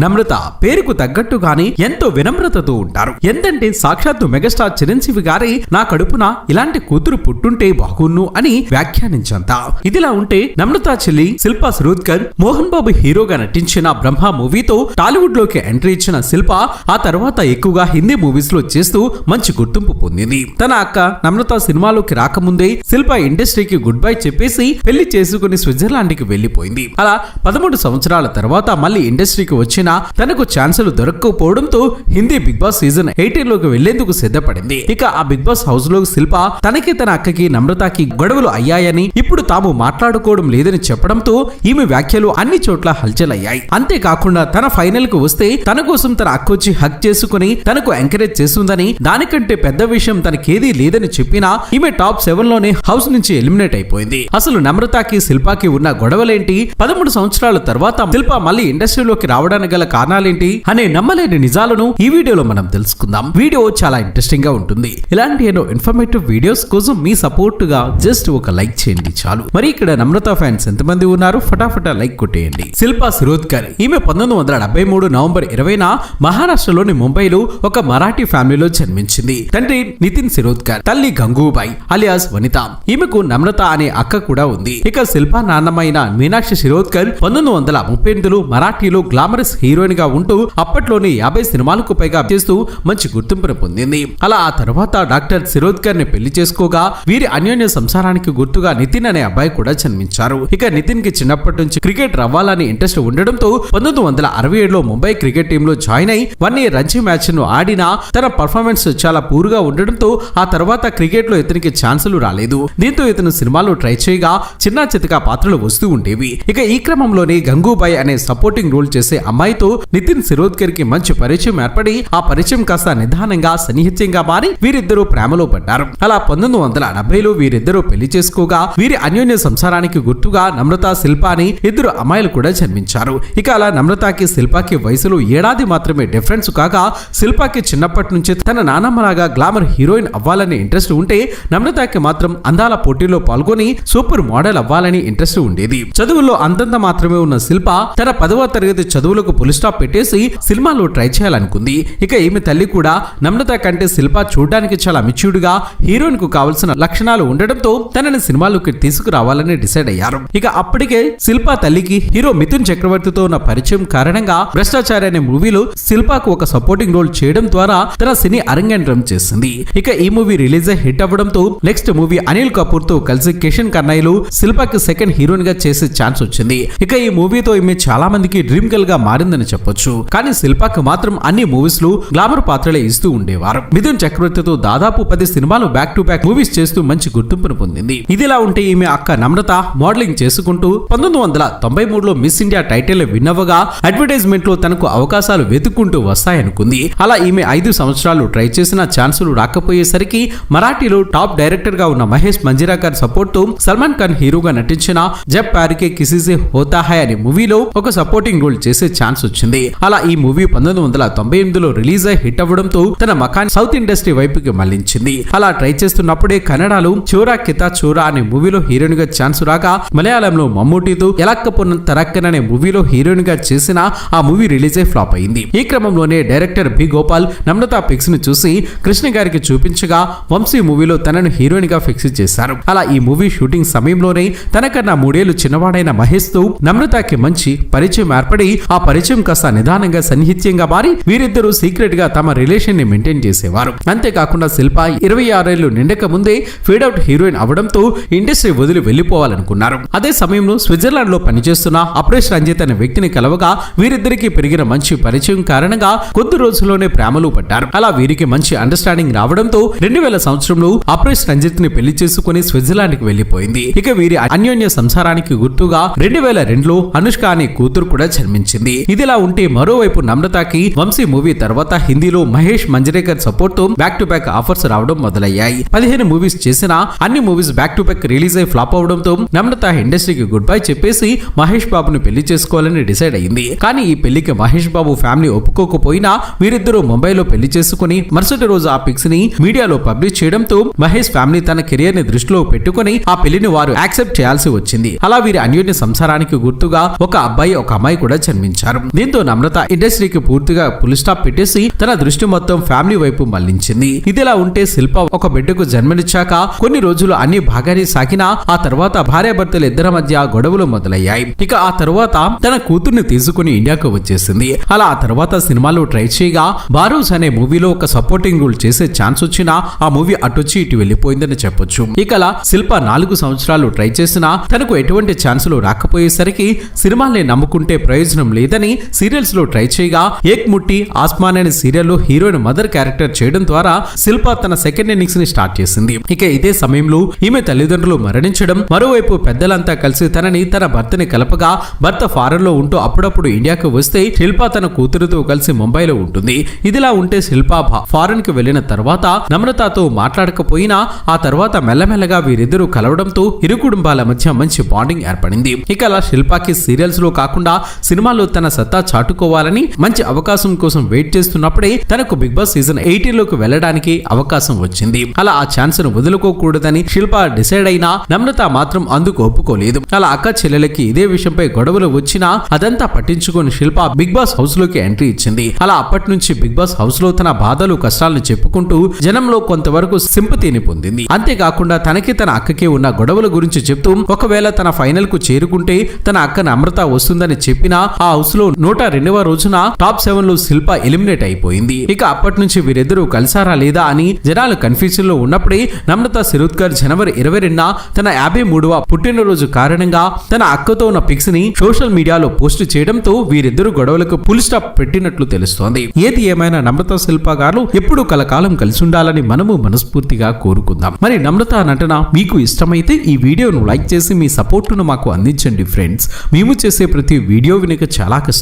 నమ్రత పేరుకు తగ్గట్టుగానే ఎంతో వినమ్రతతో ఉంటారు. ఎంతంటే సాక్షాత్తు మెగాస్టార్ చిరంజీవి గారి నా కడుపున ఇలాంటి కూతురు పుట్టుంటే బాగున్ను అని వ్యాఖ్యానించంత. ఇదిలా ఉంటే నమ్రత చెల్లి శిల్పా సురోద్కర్ మోహన్ బాబు హీరోగా నటించిన బ్రహ్మ మూవీతో టాలీవుడ్లోకి ఎంట్రీ ఇచ్చిన శిల్ప ఆ తర్వాత ఎక్కువగా హిందీ మూవీస్లో చేస్తూ మంచి గుర్తింపు పొందింది. తన అక్క నమ్రత సినిమాలోకి రాకముందే శిల్ప ఇండస్ట్రీకి గుడ్ బై చెప్పేసి పెళ్ళి చేసుకుని స్విట్జర్లాండ్కి వెళ్ళిపోయింది అలా పదమూడు సంవత్సరాల తర్వాత మళ్ళీ ఇండస్ట్రీకి వచ్చిన తనకు ఛాన్సులు దొరక్కపోవడంతో హిందీ బిగ్ బాస్ సీజన్ ఎయిటీన్లోకి వెళ్ళేందుకు సిద్ధపడింది. ఇక ఆ బిగ్ బాస్ హౌస్లో శిల్ప తనకి తన అక్కకి నమ్రతకి గొడవలు అయ్యాయని ఇప్పుడు తాము మాట్లాడుకోవడం లేదని చెప్పడంతో ఈమె వ్యాఖ్యలు అన్ని చోట్ల హల్చల్ అయ్యాయి అంతేకాకుండా తన ఫైనల్కు వస్తే తన కోసం తన అక్క వచ్చి హక్ చేసుకుని తనకు ఎంకరేజ్ చేస్తుందని దానికంటే పెద్ద విషయం తనకేదీ లేదని చెప్పినా ఈమె టాప్ సెవెన్లోనే హౌస్ నుంచి ఎలిమినేట్ అయిపోయింది. అసలు నమ్రతకి శిల్పాకి ఉన్న గొడవలేంటి? పదమూడు సంవత్సరాల తర్వాత శిల్ప మళ్ళీ ఇండస్ట్రీలోకి రావడానికి గల కారణాలేంటి అనే నమ్మలేని నిజాలను ఈ వీడియోలో మనం తెలుసుకుందాం. వీడియో చాలా ఇంట్రెస్టింగ్గా ఉంటుంది. ఇలాంటి ఎన్నో ఇన్ఫర్మేటివ్ వీడియోస్ కోసం మీ సపోర్ట్గా జస్ట్ ఒక లైక్ చేయండి చాలు. మరి ఇక్కడ నమ్రత ఫ్యాన్స్ ఎంతమంది ఉన్నారు? ఫటాఫటా లైక్ కొట్టేయండి. శిల్పా శిరోద్కర్ ఈమె పంతొమ్మిది వందల డెబ్బై మూడు నవంబర్ ఇరవైన మహారాష్ట్రలోని ముంబైలో ఒక మరాఠీ ఫ్యామిలీలో జన్మించింది. తండ్రి నితిన్ శిరోద్కర్ తల్లి గంగూబాయి అలియాస్ వనిత. ఈమెకు నమ్రత అనే అక్క కూడా ఉంది. ఇక శిల్పా నాన్నమైన మీనాక్షి శిరోద్కర్ పంతొమ్మిది వందల ముప్పై ఎనిమిదిలో మరాఠీలో గ్లామరస్ హీరోయిన్గా ఉంటూ అప్పట్లోనే యాభై సినిమాలకు పైగా చేస్తూ మంచి గుర్తింపును పొందింది. అలా ఆ తర్వాత డాక్టర్ శిరోద్కర్ని పెళ్ళి చేసుకోగా వీరి అన్యోన్య సంసారానికి గుర్తుగా నితిన్ అనే అబ్బాయి కూడా జన్మించారు. ఇక నితిన్కి చిన్నప్పటి నుంచి క్రికెట్ రవ్వాలని ఇంట్రెస్ట్ ఉండడంతో పంతొమ్మిది వందల అరవై ఏడులో ముంబై క్రికెట్ టీమ్లో జాయిన్ అయి వన్ ఇయర్ రంజీ మ్యాచ్ను ఆడినా తన పర్ఫార్మెన్స్ చాలా పూర్గా ఉండడంతో ఆ తర్వాత క్రికెట్లో ఇతనికి ఛాన్సులు రాలేదు. దీంతో ఇతను సినిమాలో ట్రై చేయగా చిన్న చితక పాత్రలు వస్తూ ఉండేవి. ఇక ఈ క్రమంలోనే గంగూబాయ్ అనే సపోర్టింగ్ రోల్ చేసే అమ్మాయి అమ్మాయితో నితిన్ శిరోద్కర్కి మంచి పరిచయం ఏర్పడి ఆ పరిచయం కాస్త నిదానంగా సన్నిహిత్యంగా మారి వీరిద్దరూ ప్రేమలో పడ్డారు. అలా పంతొమ్మిది వందల డెబ్బైలో వీరిద్దరూ పెళ్ళి చేసుకోగా వీరి అన్యోన్య సంసారానికి గుర్తుగా నమ్రత శిల్ప అని ఇద్దరు అమ్మాయిలు కూడా జన్మించారు. ఇక అలా నమ్రతకి శిల్పకి వయసులో ఏడాది మాత్రమే డిఫరెన్స్ కాగా శిల్పకి చిన్నప్పటి నుంచి తన నానమ్మలాగా గ్లామర్ హీరోయిన్ అవ్వాలనే ఇంట్రెస్ట్ ఉంటే నమ్రతకి మాత్రం అందాల పోటీలో పాల్గొని సూపర్ మోడల్ అవ్వాలని ఇంట్రెస్ట్ ఉండేది. చదువుల్లో అంతంత మాత్రమే ఉన్న శిల్ప తన పదవ తరగతి చదువులకు ఫుల్ స్టాప్ పెట్టేసి సినిమాలో ట్రై చేయాలనుకుంది. ఇక ఈమె తల్లి కూడా నమ్రత కంటే శిల్ప చూడడానికి చాలా మిచ్యూడ్గా గా హీరోయిన్కు కావలసిన లక్షణాలు ఉండడంతో తనని సినిమాలోకి తీసుకురావాలని డిసైడ్ అయ్యారు. ఇక అప్పటికే శిల్ప తల్లికి హీరో మిథున్ చక్రవర్తితో ఉన్న పరిచయం కారణంగా భ్రష్టాచారి అనే మూవీలో శిల్పకు ఒక సపోర్టింగ్ రోల్ చేయడం ద్వారా తన సినీ అరంగేంద్రం చేసింది. ఇక ఈ మూవీ రిలీజ్ హిట్ అవ్వడంతో నెక్స్ట్ మూవీ అనిల్ కపూర్తో కలిసి కిషన్ కన్నయ్యలు శిల్పకి సెకండ్ హీరోయిన్గా చేసే ఛాన్స్ వచ్చింది. ఇక ఈ మూవీతో ఈమె చాలా మందికి డ్రీమ్ గర్ల్గా మారిందని చెప్పొచ్చు. కానీ శిల్పాకి మాత్రం అన్ని మూవీస్లో గ్లామర్ పాత్రలే ఇస్తూ ఉండేవారు. మిథున్ చక్రవర్తితో దాదాపు పది సినిమాలు బ్యాక్ టు బ్యాక్ మూవీస్ చేస్తూ మంచి గుర్తింపును పొందింది. ఇదిలా ఉంటే ఈమె అక్క నమ్రత మోడలింగ్ చేసుకుంటూ పంతొమ్మిది వందల తొంభై మూడులో మిస్ ఇండియా టైటిల్ విన్ అవ్వగా అడ్వర్టైజ్మెంట్లో తనకు అవకాశాలు వెతుక్కుంటూ వస్తాయనుకుంది. అలా ఈమె ఐదు సంవత్సరాలు ట్రై చేసిన ఛాన్సులు రాకపోయేసరికి మరాఠీలో టాప్ డైరెక్టర్గా ఉన్న మహేష్ మంజిరాకర్ సపోర్ట్తో సల్మాన్ ఖాన్ హీరోగా నటించిన జబ్ ప్యారికే కిసీసే హోతా హై అనే మూవీలో ఒక సపోర్టింగ్ రోల్ చేసే ఛాన్స్ వచ్చింది అలా ఈ మూవీ పంతొమ్మిది వందల తొంభై ఎనిమిదిలో రిలీజ్ అయి హిట్ అవ్వడంతో తన మకాన్ సౌత్ ఇండస్ట్రీ వైపుకి మళ్ళించింది. అలా ట్రై చేస్తున్నప్పుడే కన్నడలో చోరా కితా చోరా అనే మూవీలో హీరోయిన్గా ఛాన్స్ రాగా మలయాళంలో మమ్మూటితో ఎలక్కపోన్న తరక్కన్ అనే మూవీలో హీరోయిన్గా చేసిన ఆ మూవీ రిలీజ్ అయి ఫ్లాప్ అయింది. ఈ క్రమంలోనే డైరెక్టర్ బి గోపాల్ నమ్రత పిక్స్ని చూసి కృష్ణ గారికి చూపించగా వంశీ మూవీలో తనను హీరోయిన్గా ఫిక్స్ చేశారు. అలా ఈ మూవీ షూటింగ్ సమయంలోనే తనకన్నా మూడేళ్ళు చిన్నవాడైన మహేష్తో నమ్రతకి మంచి పరిచయం ఏర్పడి ఆ పరిచయం కాస్త నిదానంగా సన్నిహిత్యంగా మారి వీరిద్దరూ సీక్రెట్గా తమ రిలేషన్ని మెయింటైన్ చేసేవారు. అంతేకాకుండా శిల్ప ఇరవై ఆరేళ్ళు నిండక ముందే ఫీడౌట్ హీరోయిన్ అవడంతో ఇండస్ట్రీ వదిలి వెళ్ళిపోవాలనుకున్నారు అదే సమయంలో స్విట్జర్లాండ్లో పనిచేస్తున్న అప్రేష్ రంజిత్ అనే వ్యక్తిని కలవగా వీరిద్దరికి పెరిగిన మంచి పరిచయం కారణంగా కొద్ది రోజుల్లోనే ప్రేమలు పడ్డారు. అలా వీరికి మంచి అండర్స్టాండింగ్ రావడంతో రెండు వేల సంవత్సరంలో అప్రేష్ రంజిత్ని పెళ్ళి చేసుకుని స్విట్జర్లాండ్కి వెళ్ళిపోయింది ఇక వీరి అన్యోన్య సంసారానికి గుర్తుగా రెండు వేల రెండులో అనుష్క అనే కూతురు కూడా జన్మించింది. ఇదిలా ఉంటే మరోవైపు నమ్రతకి వంశీ మూవీ తర్వాత హిందీలో మహేష్ మంజరేకర్ సపోర్ట్తో బ్యాక్ టు బ్యాక్ ఆఫర్స్ రావడం మొదలయ్యాయి. పదిహేను మూవీస్ చేసిన అన్ని movies back to back release అయి ఫ్లాప్ అవడంతో నమ్రత ఇండస్ట్రీకి గుడ్ బై చెప్పేసి మహేష్ బాబును పెళ్ళి చేసుకోవాలని డిసైడ్ అయింది. కానీ ఈ పెళ్ళికి మహేష్ బాబు ఫ్యామిలీ ఒప్పుకోకపోయినా వీరిద్దరూ ముంబైలో పెళ్ళి చేసుకుని మరుసటి రోజు ఆ పిక్స్ని మీడియాలో పబ్లిష్ చేయడంతో మహేష్ ఫ్యామిలీ తన కెరియర్ని దృష్టిలో పెట్టుకుని ఆ పెళ్ళిని వారు యాక్సెప్ట్ చేయాల్సి వచ్చింది. అలా వీరి అన్యోన్య సంసారానికి గుర్తుగా ఒక అబ్బాయి ఒక అమ్మాయి కూడా జన్మించారు. దీంతో నమ్రత ఇండస్ట్రీకి పూర్తిగా పులి స్టాప్ పెట్టేసి తన దృష్టి మొత్తం ఫ్యామిలీ వైపు మళ్ళించింది. ఇదిలా ఉంటే శిల్ప ఒక బిడ్డకు జన్మనిచ్చాక కొన్ని రోజులు అన్ని బాగానే సాగినా ఆ తర్వాత భార్యాభర్తలు ఇద్దరి మధ్య గొడవలు మొదలయ్యాయి. ఇక ఆ తర్వాత తన కూతుర్ని తీసుకుని ఇండియాకు వచ్చేసింది. అలా ఆ తర్వాత సినిమాలో ట్రై చేయగా బారూస్ అనే మూవీలో ఒక సపోర్టింగ్ రోల్ చేసే ఛాన్స్ వచ్చినా ఆ మూవీ అటొచ్చి ఇటు వెళ్ళిపోయిందని చెప్పొచ్చు. ఇక అలా శిల్ప నాలుగు సంవత్సరాలు ట్రై చేసినా తనకు ఎటువంటి ఛాన్సులు రాకపోయేసరికి సినిమాల్ని నమ్ముకుంటే ప్రయోజనం లేదని సీరియల్స్లో ట్రై చేయగా ఏక్ ముట్టి ఆస్మాన్ అనే సీరియల్లో హీరోయిన్ మదర్ క్యారెక్టర్ చేయడం ద్వారా శిల్ప తన సెకండ్ ఇన్నింగ్స్ని స్టార్ట్ చేసింది. ఇక ఇదే సమయంలో ఈమె తల్లిదండ్రులు మరణించడం మరోవైపు పెద్దలంతా కలిసి తనని తన భర్తని కలపగా భర్త ఫారెన్లో ఉంటూ అప్పుడప్పుడు ఇండియాకు వస్తే శిల్ప తన కూతురుతో కలిసి ముంబైలో ఉంటుంది. ఇదిలా ఉంటే శిల్ప ఫారెన్కి వెళ్ళిన తర్వాత నమ్రతతో మాట్లాడకపోయినా ఆ తర్వాత మెల్లమెల్లగా వీరిద్దరూ కలవడంతో ఇరు కుటుంబాల మధ్య మంచి బాండింగ్ ఏర్పడింది. ఇక అలా శిల్పాకి సీరియల్స్లో కాకుండా సినిమాలో తన సత్తా చాటుకోవాలని మంచి అవకాశం కోసం వెయిట్ చేస్తున్నప్పుడే తనకు బిగ్ బాస్ సీజన్ ఎయిటీన్లోకి వెళ్ళడానికి అవకాశం వచ్చింది. అలా ఆ ఛాన్స్ను వదులుకోకూడదని శిల్ప డిసైడ్ అయినా నమ్రత మాత్రం అందుకు ఒప్పుకోలేదు. అలా అక్క చెల్లెలకి ఇదే విషయంపై గొడవలు వచ్చినా అదంతా పట్టించుకొని శిల్ప బిగ్ బాస్ హౌస్లోకి ఎంట్రీ ఇచ్చింది. అలా అప్పటి నుంచి బిగ్ బాస్ హౌస్లో తన బాధలు కష్టాలను చెప్పుకుంటూ జనంలో కొంతవరకు సింపతిని పొందింది. అంతేకాకుండా తనకి తన అక్కకి ఉన్న గొడవల గురించి చెప్తూ ఒకవేళ తన ఫైనల్కు చేరుకుంటే తన అక్క అమృత వస్తుందని చెప్పినా ఆ హౌస్లో నూట రెండవ రోజున టాప్ సెవెన్లో శిల్ప ఎలిమినేట్ అయిపోయింది. ఇక అప్పటి నుంచి వీరిద్దరూ కలిసారా లేదా అని జనాలు కన్ఫ్యూజన్లో ఉన్నప్పుడే నమ్రత శిరుద్కర్ జనవరి ఇరవై రెండున తన యాభై మూడవ పుట్టినరోజు కారణంగా తన అక్కతో ఉన్న పిక్స్ని సోషల్ మీడియాలో పోస్ట్ చేయడంతో వీరిద్దరు గొడవలకు ఫుల్ స్టాప్ పెట్టినట్లు తెలుస్తోంది. ఏది ఏమైనా నమ్రత శిల్ప గారు ఎప్పుడు కలకాలం కలిసి ఉండాలని మనము మనస్ఫూర్తిగా కోరుకుందాం. మరి నమ్రత నటన మీకు ఇష్టమైతే ఈ వీడియోను లైక్ చేసి మీ సపోర్టును మాకు అందించండి ఫ్రెండ్స్. మేము చేసే ప్రతి వీడియో వినక చాలా కష్టం.